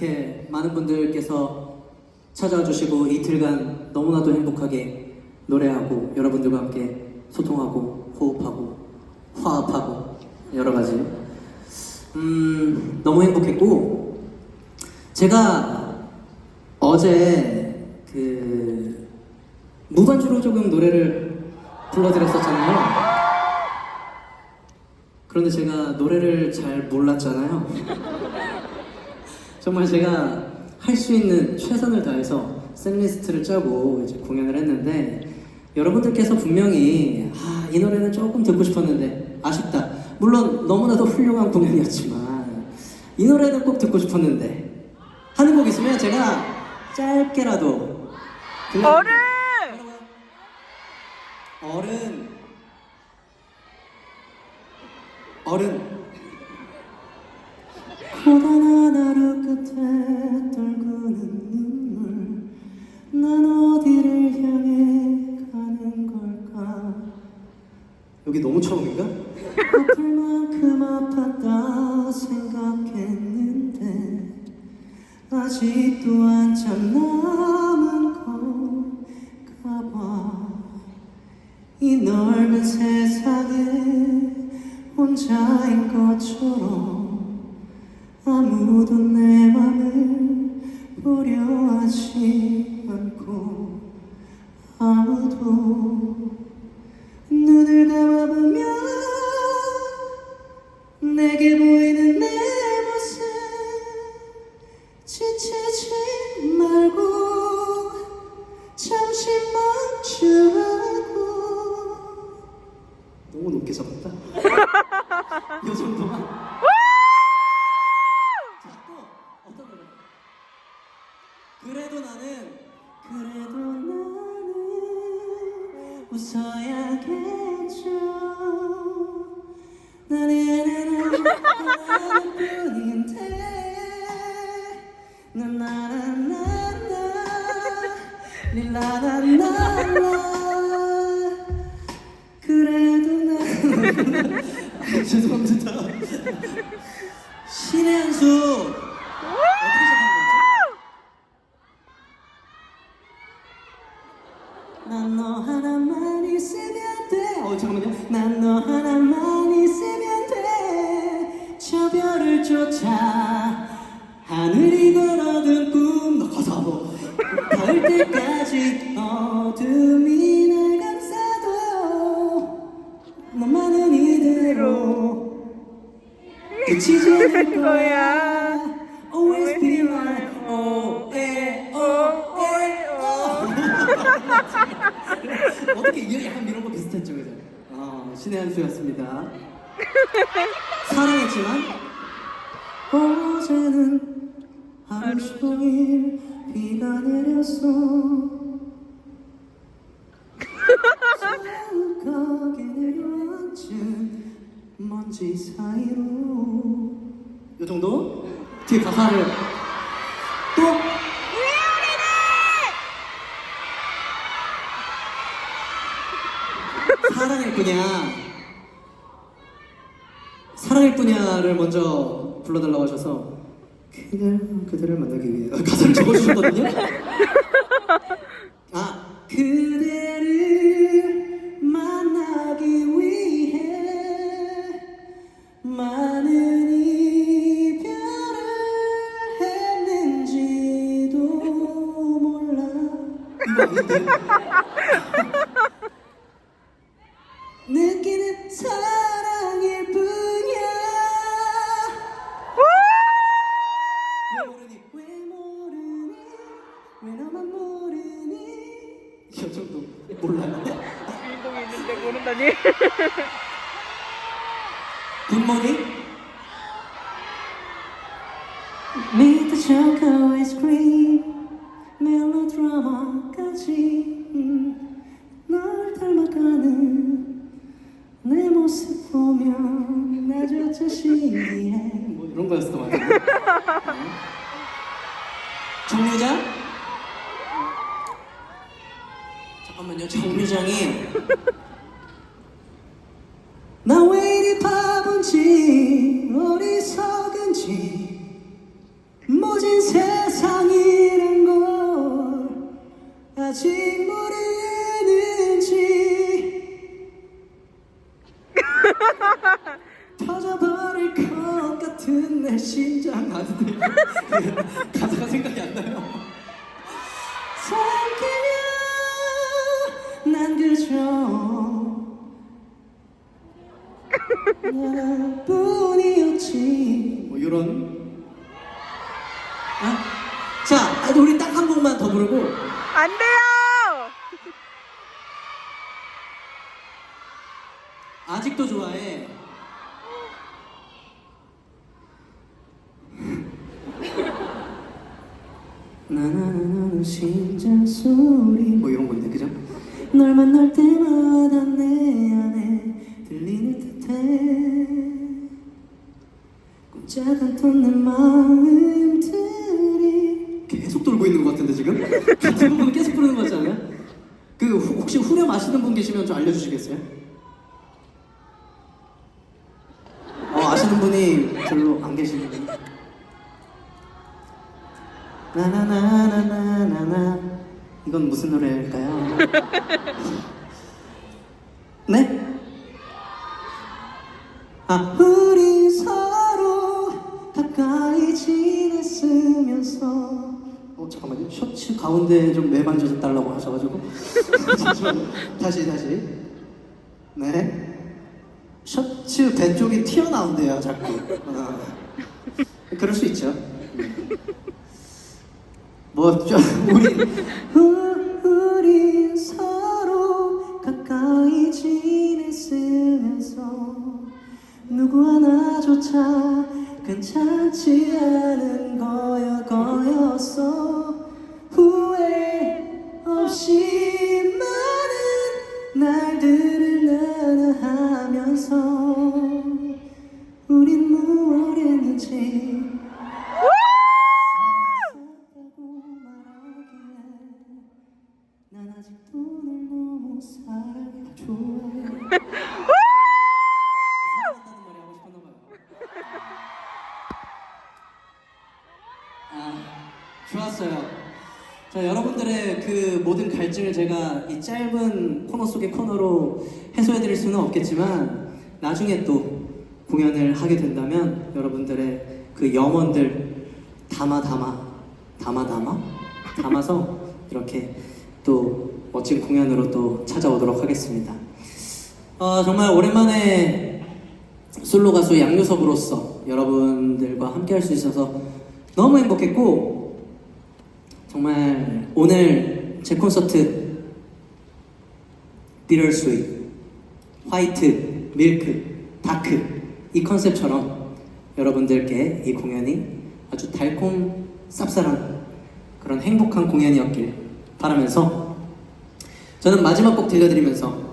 이렇게 많은 분들께서 찾아와 주시고 이틀간 너무나도 행복하게 노래하고 여러분들과 함께 소통하고 호흡하고 화합하고 여러 가지 음 너무 행복했고 제가 어제 그 무반주로 조금 노래를 불러드렸었잖아요. 그런데 제가 노래를 잘 몰랐잖아요. 정말 제가 할 수 있는 최선을 다해서 셋리스트를 짜고 이제 공연을 했는데 여러분들께서 분명히 아, 이 노래는 조금 듣고 싶었는데 아쉽다. 물론 너무나도 훌륭한 공연이었지만 이 노래는 꼭 듣고 싶었는데 하는 곡 있으면 제가 짧게라도 어른! 어른 어른 고단한 하루 끝에 떨구는 눈물. 난 어디를 향해 가는 걸까? 여기 너무 처음인가? 아플 만큼 아팠다 생각했는데 아직도 한참 남은 건가 봐이 넓은 세상에 혼자인 것처럼 아무도 내 맘을 보려 하지 않고 아무도 눈을 감아보면 내게 보이는 내 모습 지치지 말고 잠시 멈추라고 너무 높게 잡았다. 이 정도만 웃어야겠죠. 나는 하나뿐인데 나나나나나 릴라라라라 그래도 나는 아, 죄송합니다. 신의 한수 어 잠깐만요. 난 너 하나만 있으면 돼. 저 별을 쫓아 하늘이 걸어둔 꿈너 가사 뭐 닿을 때까지 어둠이 날 감싸도 너만은 이대로 그치지 않을 거야. Always be my oh, eh, oh, eh, oh. 어떻게 이 약간 이런 거 비슷했죠? 어, 신의 한 수였습니다. 사랑했지만 어제는 하루 종일 비가 내렸어. 가게 내려앉은 먼지 사이로 요 정도? 뒤에 가사를 또 뿐이야 사랑일 뿐이야를 먼저 불러달라고 하셔서 그댈 그대를 만나기 위해 아, 가사를 적어주셨거든요. 아 그대를 만나기 위해 많은 이별을 했는지도 몰라. 이거 Meet the choco 멜로드라마까지. 음, 널 닮아가는 내 모습 보면 나조차 신기해. 뭐 이런 거였어 맞아 정류장? 잠깐만요. 정류장이. 나 왜 이리 바본지 어리석은지 심장 가는데 가사가 생각이 안 나요. 삼키면 난 그저 나뿐이었지 뭐 이런 아? 자 아, 우리 딱 한 곡만 더 부르고 안 돼요! 아직도 좋아해 나나나나 심장 소리 뭐 이런 건데 그죠? 널 만날 때마다 내 안에 들리는 듯해 꼼짝않던 내 마음들이 계속 돌고 있는 것 같은데 지금? 같은 부분 계속 부르는 것 같지 않아요? 그 후- 혹시 후렴 아시는 분 계시면 좀 알려주시겠어요? 나나나나나나나. 이건 무슨 노래일까요? 네? 아 우리 서로 가까이 지냈으면서. 어 잠깐만요. 셔츠 가운데 좀 매만져 달라고 하셔가지고. 다시 다시. 네. 셔츠 배 쪽이 튀어나온대요 자꾸. 어. 그럴 수 있죠 뭐죠 우리 우- 우리 서로 가까이 지냈으면서 누구 하나조차 괜찮지 않은 거여 거였어. 후회 없이 아 좋았어요. 자 여러분들의 그 모든 갈증을 제가 이 짧은 코너 속의 코너로 해소해드릴 수는 없겠지만 나중에 또 공연을 하게 된다면 여러분들의 그 염원들 담아 담아 담아 담아 담아서 이렇게 또 멋진 공연으로 또 찾아오도록 하겠습니다. 어, 정말 오랜만에 솔로 가수 양요섭으로서 여러분들과 함께 할 수 있어서 너무 행복했고 정말 오늘 제 콘서트 비럴 스윗 화이트 밀크 다크 이 컨셉처럼 여러분들께 이 공연이 아주 달콤 쌉쌀한 그런 행복한 공연이었길 바라면서 저는 마지막 곡 들려드리면서